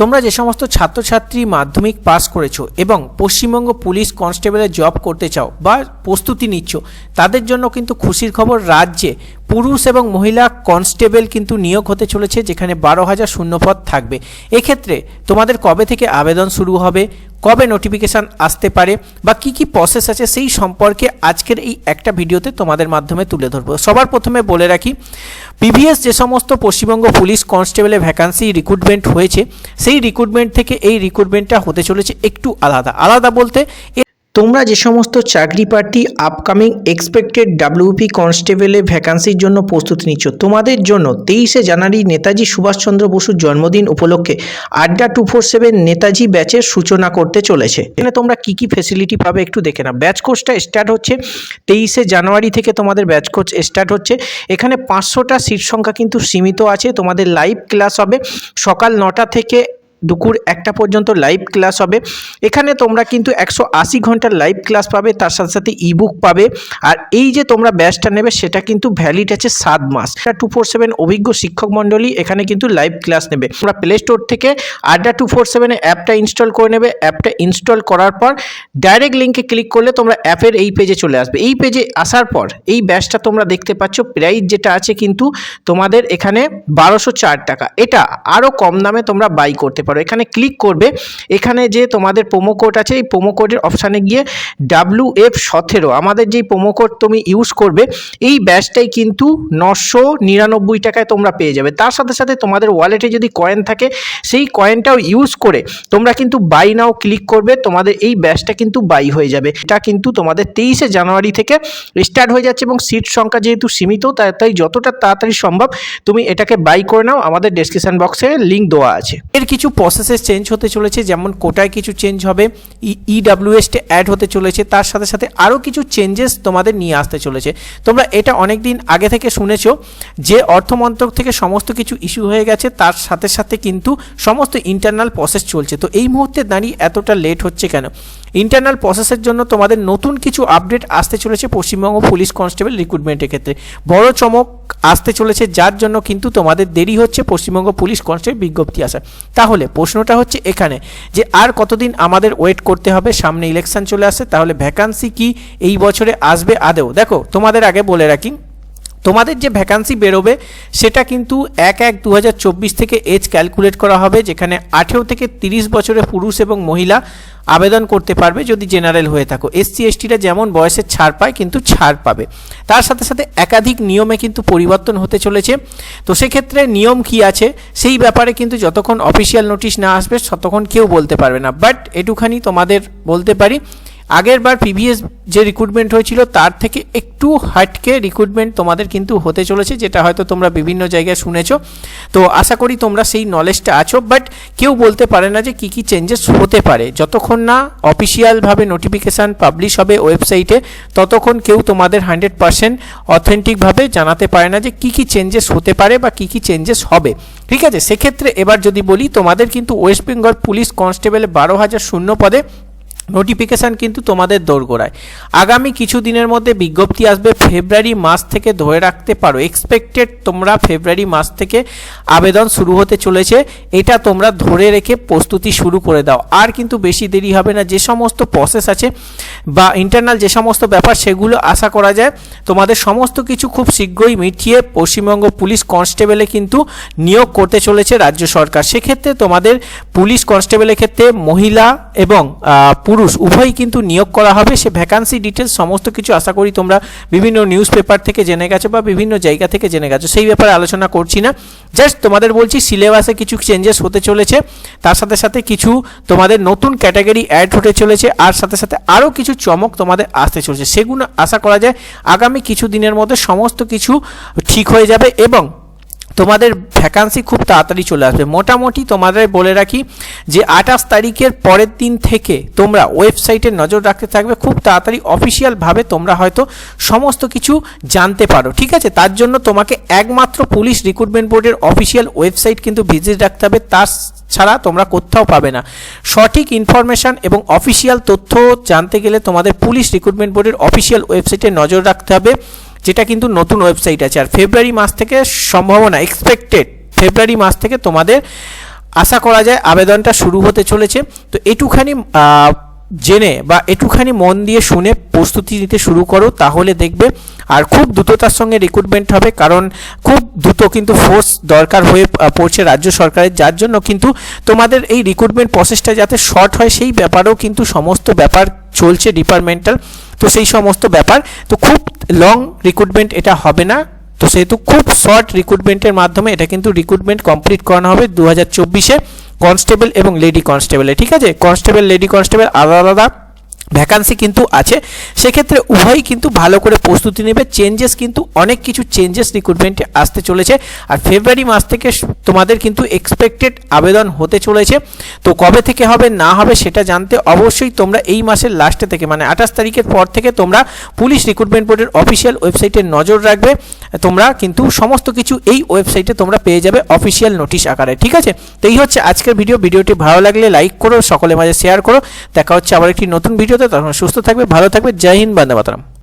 তোমরা যে সমস্ত ছাত্রছাত্রী মাধ্যমিক পাস করেছ এবং পশ্চিমবঙ্গ পুলিশ কনস্টেবলে জব করতে চাও বা প্রস্তুতি নিচ্ছ, তাদের জন্য কিন্তু খুশির খবর রাজ্যে পুরুষ এবং মহিলা কনস্টেবল কিন্তু নিয়োগ হতে চলেছে, যেখানে বারো হাজার শূন্যপদ থাকবে। এক্ষেত্রে তোমাদের কবে থেকে আবেদন শুরু হবে? কবে নোটিফিকেশান আসতে পারে? বা কি কি প্রসেস আছে সেই সম্পর্কে আজকের এই একটা ভিডিওতে তোমাদের মাধ্যমে তুলে ধরবো। সবার প্রথমে বলে রাখি প্রিভিয়াস যে সমস্ত পশ্চিমবঙ্গ পুলিশ কনস্টেবলের ভ্যাকান্সি রিক্রুটমেন্ট হয়েছে, সেই রিক্রুটমেন্ট থেকে এই রিক্রুটমেন্টটা হতে চলেছে একটু আলাদা। আলাদা বলতে তোমরা যে সমস্ত চাকরি প্রার্থী আপকামিং এক্সপেক্টেড ডাব্লিউপি কনস্টেবলে ভ্যাকান্সির জন্য প্রস্তুতি নিচ্ছ, তোমাদের জন্য তেইশে জানুয়ারি নেতাজি সুভাষচন্দ্র বসুর জন্মদিন উপলক্ষে আড্ডা টু ফোর সেভেন নেতাজি ব্যাচের সূচনা করতে চলেছে। এখানে তোমরা কি কি ফেসিলিটি পাবে একটু দেখে না ব্যাচ কোর্সটা স্টার্ট হচ্ছে তেইশে জানুয়ারি থেকে তোমাদের ব্যাচ কোর্স স্টার্ট হচ্ছে। এখানে পাঁচশোটা সিট সংখ্যা কিন্তু সীমিত আছে, তোমাদের লাইভ ক্লাস হবে সকাল নটা থেকে দুপুর একটা পর্যন্ত লাইভ ক্লাস হবে। এখানে তোমরা কিন্তু একশো আশি ঘণ্টার লাইভ ক্লাস পাবে, তার সাথে সাথে ইবুক পাবে। আর এই যে তোমরা ব্যাচটা নেবে, সেটা কিন্তু ভ্যালিড আছে সাত মাস। এটা টু ফোর সেভেন অভিজ্ঞ শিক্ষক মণ্ডলী এখানে কিন্তু লাইভ ক্লাস নেবে। তোমরা প্লে স্টোর থেকে আড্ডা টু ফোর সেভেনে অ্যাপটা ইনস্টল করে নেবে। অ্যাপটা ইনস্টল করার পর ডাইরেক্ট লিঙ্কে ক্লিক করলে তোমরা অ্যাপের এই পেজে চলে আসবে। এই পেজে আসার পর এই ব্যাচটা তোমরা দেখতে পাচ্ছ প্রাইস যেটা আছে কিন্তু তোমাদের এখানে বারোশো চার টাকা। এটা আরও কম দামে তোমরা বাই করতে পারো। এখানে ক্লিক করবে। এখানে যে তোমাদের প্রোমো কোড আছে, এই প্রোমো কোডের অপশানে গিয়ে ডাব্লু এফ সতেরো, আমাদের যেই প্রোমো কোড তুমি ইউজ করবে, এই ব্যাচটাই কিন্তু নশো নিরানব্বই টাকায় তোমরা পেয়ে যাবে। তার সাথে সাথে তোমাদের ওয়ালেটে যদি কয়েন থাকে, সেই কয়েনটাও ইউজ করে তোমরা কিন্তু বাই নাও ক্লিক করবে, তোমাদের এই ব্যাচটা কিন্তু বাই হয়ে যাবে। এটা কিন্তু তোমাদের তেইশে জানুয়ারি থেকে স্টার্ট হয়ে যাচ্ছে এবং সিট সংখ্যা যেহেতু সীমিত তাই তাই যতটা তাড়াতাড়ি সম্ভব তুমি এটাকে বাই করে নাও। আমাদের ডেসক্রিপশন বক্সে লিঙ্ক দেওয়া আছে। এর কিছু প্রসেসেস চেঞ্জ হতে চলেছে, যেমন কোটায় কিছু চেঞ্জ হবে ইডাব্লিউএসটে অ্যাড হতে চলেছে, তার সাথে সাথে আরও কিছু চেঞ্জেস তোমাদের নিয়ে আসতে চলেছে। তোমরা এটা অনেক দিন আগে থেকে শুনেছ যে অর্থমন্ত্রক থেকে সমস্ত কিছু ইস্যু হয়ে গেছে, তার সাথে সাথে কিন্তু সমস্ত ইন্টারনাল প্রসেস চলছে। তো এই মুহূর্তে দাঁড়িয়ে এতটা লেট হচ্ছে কেন? ইন্টারনাল প্রসেসের জন্য তোমাদের নতুন কিছু আপডেট আসতে চলেছে পশ্চিমবঙ্গ পুলিশ কনস্টেবল রিক্রুটমেন্টের ক্ষেত্রে। বড় চমক আসতে চলেছে, যার জন্য কিন্তু তোমাদের দেরি হচ্ছে পশ্চিমবঙ্গ পুলিশ কনস্টেবল বিজ্ঞপ্তি আসা তাহলে প্রশ্নটা হচ্ছে এখানে, যে আর কতদিন আমাদের ওয়েট করতে হবে? সামনে ইলেকশন চলে আসছে তাহলে ভ্যাকান্সি কি এই বছরে আসবে আদেও দেখো, তোমাদের আগে বলে রাখি তোমাদের যে ভ্যাকান্সি বেরোবে, সেটা কিন্তু এক এক দু থেকে এজ ক্যালকুলেট করা হবে, যেখানে আঠেরো থেকে তিরিশ বছরের পুরুষ এবং মহিলা আবেদন করতে পারবে যদি জেনারেল হয়ে থাকো। এসসি এসটিরা যেমন বয়সের ছাড় পায়, কিন্তু ছাড় পাবে। তার সাথে সাথে একাধিক নিয়মে কিন্তু পরিবর্তন হতে চলেছে। তো সেক্ষেত্রে নিয়ম কি আছে? সেই ব্যাপারে কিন্তু যতক্ষণ অফিসিয়াল নোটিশ না আসবে, ততক্ষণ কেউ বলতে পারবে না। বাট এটুখানি তোমাদের বলতে পারি আগের বার প্রিভিয়াস যে রিক্রুটমেন্ট হয়েছিল, তার থেকে একটু হাটকে রিক্রুটমেন্ট তোমাদের কিন্তু হতে চলেছে, যেটা হয়তো তোমরা বিভিন্ন জায়গায় শুনেছো। তো আশা করি তোমরা সেই নলেজটা আছো বাট কেউ বলতে পারে না যে কী কী চেঞ্জেস হতে পারে। যতক্ষণ না অফিসিয়ালভাবে নোটিফিকেশান পাবলিশ হবে ওয়েবসাইটে ততক্ষণ কেউ তোমাদের হান্ড্রেড পার্সেন্ট অথেন্টিকভাবে জানাতে পারে না যে কী কী চেঞ্জেস হতে পারে বা কী কী চেঞ্জেস হবে। ঠিক আছে? সেক্ষেত্রে এবার যদি বলি, তোমাদের কিন্তু ওয়েস্ট বেঙ্গল পুলিশ কনস্টেবলে বারো হাজার শূন্য পদে নোটিফিকেশান কিন্তু তোমাদের দোরগোড়ায়। আগামী কিছু দিনের মধ্যে বিজ্ঞপ্তি আসবে ফেব্রুয়ারি মাস থেকে ধরে রাখতে পারো। এক্সপেক্টেড তোমরা ফেব্রুয়ারি মাস থেকে আবেদন শুরু হতে চলেছে। এটা তোমরা ধরে রেখে প্রস্তুতি শুরু করে দাও। আর কিন্তু বেশি দেরি হবে না যে সমস্ত প্রসেস আছে বা ইন্টারনাল যে সমস্ত ব্যাপার সেগুলো আশা করা যায়। তোমাদের সমস্ত কিছু খুব শীঘ্রই মিটিয়ে পশ্চিমবঙ্গ পুলিশ কনস্টেবলে কিন্তু নিয়োগ করতে চলেছে রাজ্য সরকার। সেক্ষেত্রে তোমাদের পুলিশ কনস্টেবলের ক্ষেত্রে মহিলা এবং আহ, পুরুষ, উভয়ই কিন্তু নিয়োগ করা হবে। সে ভ্যাকান্সি ডিটেলস সমস্ত কিছু আশা করি তোমরা বিভিন্ন নিউজ পেপার থেকে জেনে গেছো বা বিভিন্ন জায়গা থেকে জেনে গেছো। সেই ব্যাপারে আলোচনা করছি না। জাস্ট তোমাদের বলছি সিলেবাসে কিছু চেঞ্জেস হতে চলেছে। তার সাথে সাথে কিছু তোমাদের নতুন ক্যাটাগরি অ্যাড হতে চলেছে। আর সাথে সাথে আরও কিছু চমক তোমাদের আসতে চলেছে। সেগুলো আশা করা যায়, আগামী কিছু দিনের মধ্যে সমস্ত কিছু ঠিক হয়ে যাবে এবং তোমাদের ভ্যাকান্সি খুব তাড়াতাড়ি চলে আসবে। মোটামুটি তোমাদের বলে রাখি যে আঠাশ তারিখের পরের দিন থেকে তোমরা ওয়েবসাইটে নজর রাখতে থাকবে। খুব তাড়াতাড়ি অফিসিয়ালভাবে তোমরা হয়তো সমস্ত কিছু জানতে পারো। ঠিক আছে? তার জন্য তোমাকে একমাত্র পুলিশ রিক্রুটমেন্ট বোর্ডের অফিসিয়াল ওয়েবসাইট কিন্তু ভিজিট রাখতে হবে। তার ছাড়া তোমরা কোথাও পাবে না। সঠিক ইনফরমেশান এবং অফিসিয়াল তথ্য জানতে গেলে তোমাদের পুলিশ রিক্রুটমেন্ট বোর্ডের অফিসিয়াল ওয়েবসাইটে নজর রাখতে হবে। যেটা কিন্তু নতুন ওয়েবসাইট আছে। আর ফেব্রুয়ারি মাস থেকে সম্ভাবনা এক্সপেক্টেড ফেব্রুয়ারি মাস থেকে তোমাদের আশা করা যায় আবেদনটা শুরু হতে চলেছে। তো এটুখানি জেনে বা একটুখানি মন দিয়ে শুনে প্রস্তুতি নিতে শুরু করো, তাহলে দেখবে আর খুব দ্রুততার সঙ্গে রিক্রুটমেন্ট হবে। কারণ খুব দ্রুত কিন্তু ফোর্স দরকার হয়ে পড়ছে রাজ্য সরকারের। যার জন্য কিন্তু তোমাদের এই রিক্রুটমেন্ট প্রসেসটা যাতে শর্ট হয়, সেই ব্যাপারেও কিন্তু সমস্ত ব্যাপার চলছে ডিপার্টমেন্টাল তো সেই সমস্ত ব্যাপার, তো খুব লং রিক্রুটমেন্ট এটা হবে না। তো সেহেতু খুব শর্ট রিক্রুটমেন্টের মাধ্যমে এটা কিন্তু রিক্রুটমেন্ট কমপ্লিট করানো হবে দু হাজার চব্বিশে। কনস্টেবল এবং লেডি কনস্টেবলে ঠিক আছে? কনস্টেবল লেডি কনস্টেবল আলাদা আলাদা। ভ্যাকান্সি কিন্তু আছে। সেক্ষেত্রে উভয়ই কিন্তু ভালো করে প্রস্তুতি নেবে। চেঞ্জেস কিন্তু অনেক কিছু চেঞ্জেস রিক্রুটমেন্টে আসতে চলেছে। আর ফেব্রুয়ারি মাস থেকে তোমাদের কিন্তু এক্সপেক্টেড আবেদন হতে চলেছে। তো কবে থেকে হবে, না হবে সেটা জানতে অবশ্যই তোমরা এই মাসের লাস্টে থেকে মানে আঠাশ তারিখের পর থেকে তোমরা পুলিশ রিক্রুটমেন্ট বোর্ডের অফিসিয়াল ওয়েবসাইটে নজর রাখবে। তোমরা কিন্তু সমস্ত কিছু এই ওয়েবসাইটে তোমরা পেয়ে যাবে অফিসিয়াল নোটিশ আকারে। ঠিক আছে? তো এই হচ্ছে আজকের ভিডিও ভিডিওটি ভালো লাগলে লাইক করো, সকলের মাঝে শেয়ার করো। দেখা হচ্ছে আবার একটি নতুন ভিডিওতে তখন সুস্থ থাকবে ভালো থাকবে। জয় হিন্দ বন্দে মাতরম।